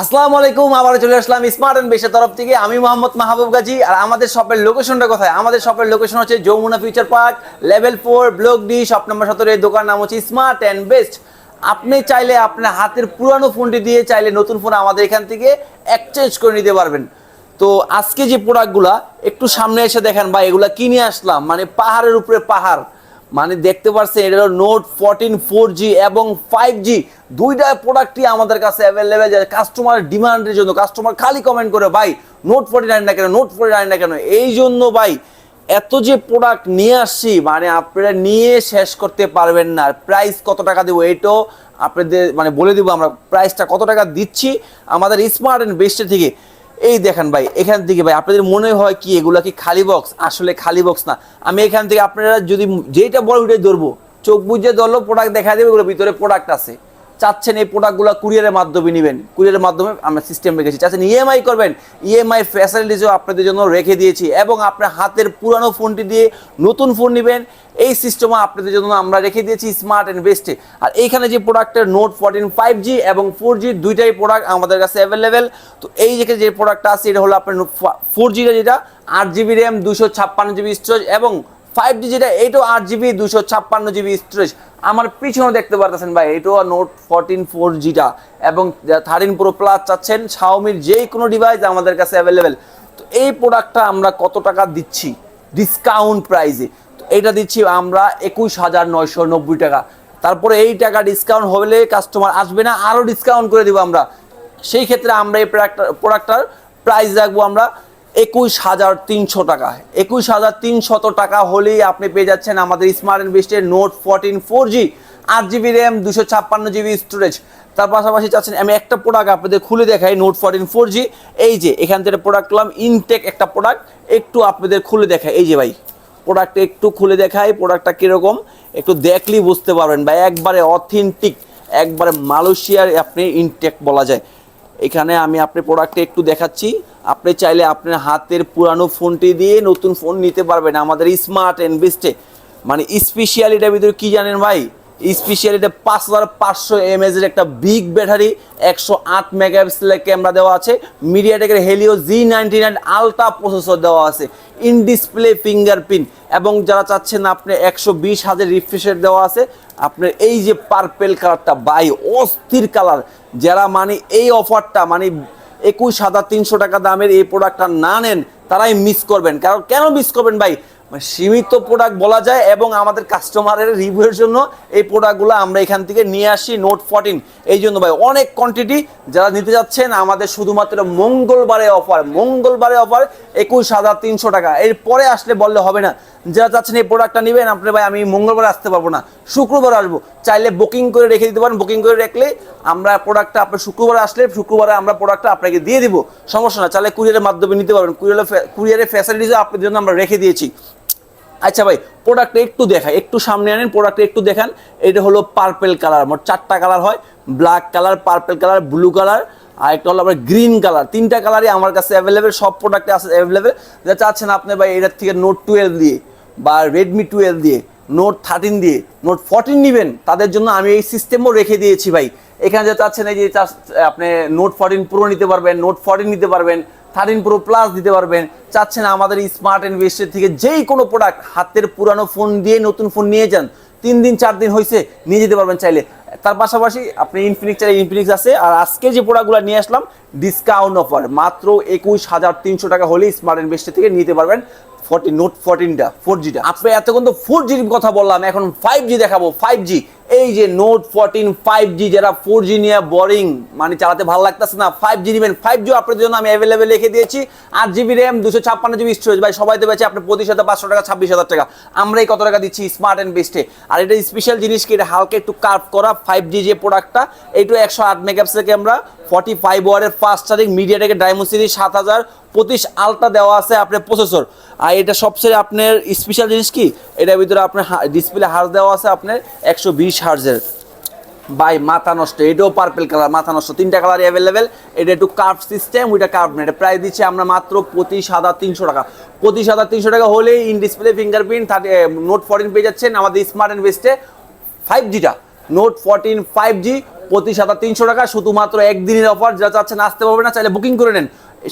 আসসালামু আলাইকুম আবার চলে আসলাম স্মার্ট অ্যান্ড বেশের তরফ থেকে। আমি মোহাম্মদ মাহবুব গাজী, আর আমাদের শপের লোকেশনটা কোথায়? আমাদের শপের লোকেশন হচ্ছে Jamuna future park level four block D shop number সতেরো এই দোকান নাম হচ্ছে স্মার্ট অ্যান্ড বেস্ট আপনি চাইলে আপনার হাতের পুরানো ফোনটি দিয়ে চাইলে নতুন ফোন আমাদের এখান থেকে এক্সচেঞ্জ করে নিতে পারবেন। তো আজকে যে প্রোডাক্টগুলা একটু সামনে এসে দেখেন বা এগুলা কিনে আসলাম। মানে পাহাড়ের উপরে পাহাড়। মানে দেখতে পাচ্ছেন এটা হলো নোট ফোরটিন ফোর জি এবং ফাইভ জি দুইটা প্রোডাক্টই আমাদের কাছে অ্যাভেলেবেল যায় কাস্টমার ডিমান্ডের জন্য। কাস্টমার খালি কমেন্ট করে, ভাই নোট ফোরটি নাইন না কেন? নোট ফোরটি নাইন না কেন? এই জন্য, ভাই, এত যে প্রোডাক্ট নিয়ে আসছি মানে আপনারা নিয়ে শেষ করতে পারবেন না। প্রাইস কত টাকা দেবো এটাও আপনাদের মানে বলে দেবো আমরা প্রাইসটা কত টাকা দিচ্ছি? আমাদের স্মার্ট অ্যান্ড বেস্টের থেকে। এই দেখেন ভাই, এখান থেকে ভাই, আপনাদের মনে হয় কি এগুলা কি খালি বক্স আসলে খালি বক্স না। আমি এখান থেকে আপনারা যদি যেটা বড় ওইটাই ধরবো, চোখ বুঝে ধরলো প্রোডাক্ট দেখা দেবে ভিতরে প্রোডাক্ট আছে। চাচ্ছেন এই প্রোডাক্টগুলো কুরিয়ারের মাধ্যমে নেবেন। কুরিয়ারের মাধ্যমে আমরা সিস্টেম রেখেছি। চাচ্ছেন ইএমআই করবেন। ইএমআই ফ্যাসিলিটিসও আপনাদের জন্য রেখে দিয়েছি এবং আপনার হাতের পুরানো ফোনটি দিয়ে নতুন ফোন নেবেন। এই সিস্টেমও আপনাদের জন্য আমরা রেখে দিয়েছি স্মার্ট অ্যান্ড বেস্টে আর এইখানে যে প্রোডাক্টের নোট ফোরটিন ফাইভ জি এবং ফোর জি দুইটাই প্রোডাক্ট আমাদের কাছে অ্যাভেলেবেল তো এই যে যে প্রোডাক্টটা আছে, এটা হলো আপনার ফোর জিটা যেটা, আট জিবি র্যাম দুশো ছাপ্পান্ন জিবি স্টোরেজ এবং ফাইভ জি যেটা এইটাও আট জিবি দুশো ছাপ্পান্ন জিবি স্টোরেজ আমার পিছনে দেখতে পারতেছেন ভাই এটাও নোট ফোরটিন ফোর জিটা এবং থার্টিন প্রো প্লাস চাচ্ছেন শাওমির যে কোনো ডিভাইস আমাদের কাছে অ্যাভেলেবেল তো এই প্রোডাক্টটা আমরা কত টাকা দিচ্ছি? ডিসকাউন্ট প্রাইসে তো এইটা দিচ্ছি আমরা একুশ হাজার নয়শো নব্বই টাকা। তারপরে এই টাকা ডিসকাউন্ট হলে কাস্টমার আসবে না আরও ডিসকাউন্ট করে দেবো আমরা। সেই ক্ষেত্রে আমরা এই প্রোডাক্টটা প্রোডাক্টটার প্রাইস রাখব আমরা। একুশ হাজার তিনশো টাকা। একুশ হাজার তিনশত টাকা হলেই আপনি পেয়ে যাচ্ছেন আমাদের স্মার্ট ইনভেস্টের নোট ফোরটিন ফোর জি আট জিবি র্যাম দুশো ছাপ্পান্ন জিবি স্টোরেজ তার পাশাপাশি চাচ্ছেন, আমি একটা প্রোডাক্ট আপনাদের খুলে দেখাই নোট ফোরটিন ফোর জি এই যে, এখান থেকে প্রোডাক্ট করলাম ইনটেক একটা প্রোডাক্ট একটু আপনাদের খুলে দেখাই। এই যে ভাই প্রোডাক্টটা একটু খুলে দেখাই প্রোডাক্টটা কীরকম? একটু দেখলেই বুঝতে পারবেন ভাই, একবারে অথেন্টিক একবারে মালয়েশিয়ার আপনি ইনটেক বলা যায়। এখানে আমি আপনার প্রোডাক্টে একটু দেখাচ্ছি। আপনি চাইলে আপনার হাতের পুরানো ফোনটি দিয়ে নতুন ফোন নিতে পারবেন। আমাদের স্মার্ট বেস্টে মানে স্পেশাল এটার ভিতরে কী জানেন ভাই? স্পেশাল এটা পাঁচ হাজার পাঁচশো এমএজের একটা বিগ ব্যাটারি একশো আট মেগাপিক্সেলের ক্যামেরা দেওয়া আছে। মিডিয়াটেকের helio G ninety nine ultra processor দেওয়া আছে। ইন ডিসপ্লে ফিঙ্গারপ্রিন্ট এবং যারা চাচ্ছেন আপনি একশো বিশ হাজার রিফ্রেশের দেওয়া আছে, আপনার এই যে পার্পেল কালারটা বাই অস্থির কালার যারা মানে এই অফারটা মানে একুশ হাজার তিনশো টাকা দামের এই প্রোডাক্টটা না নেন, তারাই মিস করবেন। কারণ কেন মিস করবেন ভাই? সীমিত প্রোডাক্ট বলা যায় এবং আমাদের কাস্টমারের রিভিউয়ের জন্য এই প্রোডাক্টগুলো আমরা এখান থেকে নিয়ে আসি নোট ফোরটিন এই জন্য ভাই, অনেক কোয়ান্টিটি যারা নিতে যাচ্ছেন, আমাদের শুধুমাত্র মঙ্গলবারে অফার মঙ্গলবারে অফার একুশ হাজার তিনশো টাকা। এরপরে আসলে বললে হবে না। যারা চাচ্ছেন এই প্রোডাক্টটা নেবেন আপনি ভাই, আমি মঙ্গলবার আসতে পারব না। শুক্রবার আসব। চাইলে বুকিং করে রেখে দিতে পারেন। বুকিং করে রাখলে আমরা প্রোডাক্টটা আপনার শুক্রবার আসলে শুক্রবারে আমরা প্রোডাক্টটা আপনাকে দিয়ে দিব। সমস্যা না, চাইলে কুরিয়ারের মাধ্যমে নিতে পারবেন। কুরিয়ারের কুরিয়ারের ফ্যাসিলিটিসও আপনার জন্য আমরা রেখে দিয়েছি। আচ্ছা ভাই প্রোডাক্টটা একটু দেখাই, একটু সামনে আনেন প্রোডাক্টটা একটু দেখান। এটা হলো পার্পেল কালার মোট চারটা কালার হয়। Black colour purple colour blue colour আর একটা হলো আপনার গ্রিন কালার তিনটা কালারই আমার কাছে অ্যাভেলেবেল সব প্রোডাক্টে আছে অ্যাভেলেবেল যা চাচ্ছেন আপনি ভাই, এটার থেকে নোট টুয়েলভ দিয়ে বা রেডমি টুয়েলভ দিয়ে নোট থার্টিন দিয়ে নোট ফোরটিন নেবেন। তাদের জন্য আমি এই সিস্টেমও রেখে দিয়েছি ভাই। এখানে যে চাচ্ছেন এই যে আপনি নোট ফোরটিন প্রো নিতে পারবেন নোট ফোরটিন নিতে পারবেন। থার্টিন প্রো প্লাস দিতে পারবেন। চাচ্ছেন আমাদের স্মার্ট ইনভেস্টের থেকে যেই কোনো প্রোডাক্ট হাতের পুরানো ফোন দিয়ে নতুন ফোন নিয়ে যান, তিন দিন, চার দিন হয়েছে নিয়ে যেতে পারবেন চাইলে। তার পাশাপাশি আপনি ইনফিনিক্স চাইলে ইনফিনিক্স আছে, আর আজকে যে প্রোডাক্টগুলো নিয়ে আসলাম ডিসকাউন্ট অফার মাত্র একুশ হাজার তিনশো টাকা হলেই স্মার্ট ইনভেস্টের থেকে নিতে পারবেন ফোরটি নোট ফোরটিনটা ফোর জিটা আপনি এতক্ষণ তো ফোর জির কথা বললাম, এখন ফাইভ জি দেখাবো ফাইভ জি এই যে নোট ফোরটিন ফাইভ জি যারা ফোর জি নিয়ে বোরিং মানে চালাতে ভালো লাগতেছে না ফাইভ জি নেবেন ফাইভ জি আপনাদের জন্য আমি অ্যাভেলেবেল রেখে দিয়েছি, আট জিবি র্যাম দুশো ছাপ্পান্ন জিবি স্টোরেজ ভাই, সবাই পেয়েছে আপনি পঁচিশ হাজার, পাঁচশো টাকা, ছাব্বিশ হাজার টাকা। আমরাই কত টাকা দিচ্ছি? স্মার্ট অ্যান্ড বেস্টে আর এটা স্পেশাল জিনিস কি? এটা হালকা একটু কার্ভ করা ফাইভ জি যে প্রোডাক্টটা এইটু একশো আট মেগাপিক্সেল ক্যামেরা ফর্টি ফাইভ ওয়ারের ফাস্ট চার্জিং মিডিয়াটেকে ডায়মন্ড সিরিজ সাত হাজার, পঁচিশ আলট্রা দেওয়া আছে আপনার প্রসেসর আর এটা সবচেয়ে আপনার স্পেশাল জিনিস কি? এটার ভিতরে আপনার ডিসপ্লে হার্জ দেওয়া আছে আপনার একশো বিশ হার্জের। বাই মাথা নষ্ট, এটাও পার্পেল কালার মাথা নষ্ট, তিনটা কালারই অ্যাভেলেবেল এটা একটু কার্ভ সিস্টেম ওইটা কার্ভ না এটা প্রাইস দিচ্ছে আমরা মাত্র পঁচিশ হাজার তিনশো টাকা। পঁচিশ হাজার তিনশো টাকা হলেই in display fingerprint thirty note fourteen পেয়ে যাচ্ছেন আমাদের স্মার্ট বেস্টে ফাইভ জিটা নোট ফোরটিন ফাইভ জি পঁচিশ হাজার তিনশো টাকা, শুধুমাত্র একদিনের অফার যারা চাচ্ছেন আসতে পারবে না, চাইলে বুকিং করে নেন।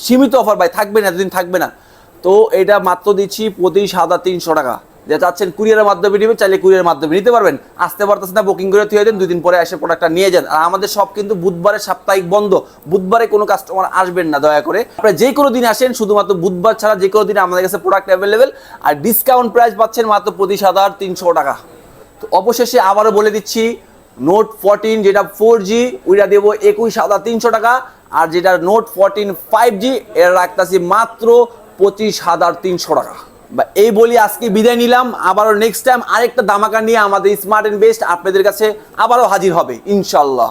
সীমিত অফার ভাই, থাকবে না, এতদিন থাকবে না। তো এটা মাত্র দিচ্ছি পঁচিশ হাজার তিনশো টাকা। যে চাচ্ছেন কুরিয়ারের মাধ্যমে নেবেন, চাইলে কুরিয়ারের মাধ্যমে নিতে পারবেন। আসতে পারতেছেন না বুকিং করে দেন দুই দিন পরে এসে প্রোডাক্টটা নিয়ে যান। আর আমাদের সব কিন্তু বুধবারে সাপ্তাহিক বন্ধ। বুধবারে কোনো কাস্টমার আসবেন না, দয়া করে। আপনারা যে কোনো দিন আসেন, শুধুমাত্র বুধবার ছাড়া যে কোনো দিন আমাদের কাছে প্রোডাক্ট অ্যাভেলেবেল আর ডিসকাউন্ট প্রাইস পাচ্ছেন মাত্র পঁচিশ হাজার তিনশো টাকা। তো অবশেষে আবারও বলে দিচ্ছি নোট ফোরটিন যেটা ফোর জি ওইটা দেবো একুশ হাজার তিনশো টাকা। আর যেটা নোট ফোরটিন ফাইভ জি এর রাখতেছি মাত্র পঁচিশ হাজার তিনশো টাকা। এই বলি আজকে বিদায় নিলাম। আবারও নেক্সট টাইম আরেকটা দামাকা নিয়ে আমাদের স্মার্ট অ্যান্ড বেস্ট আপনাদের কাছে আবারও হাজির হবে ইনশাল্লাহ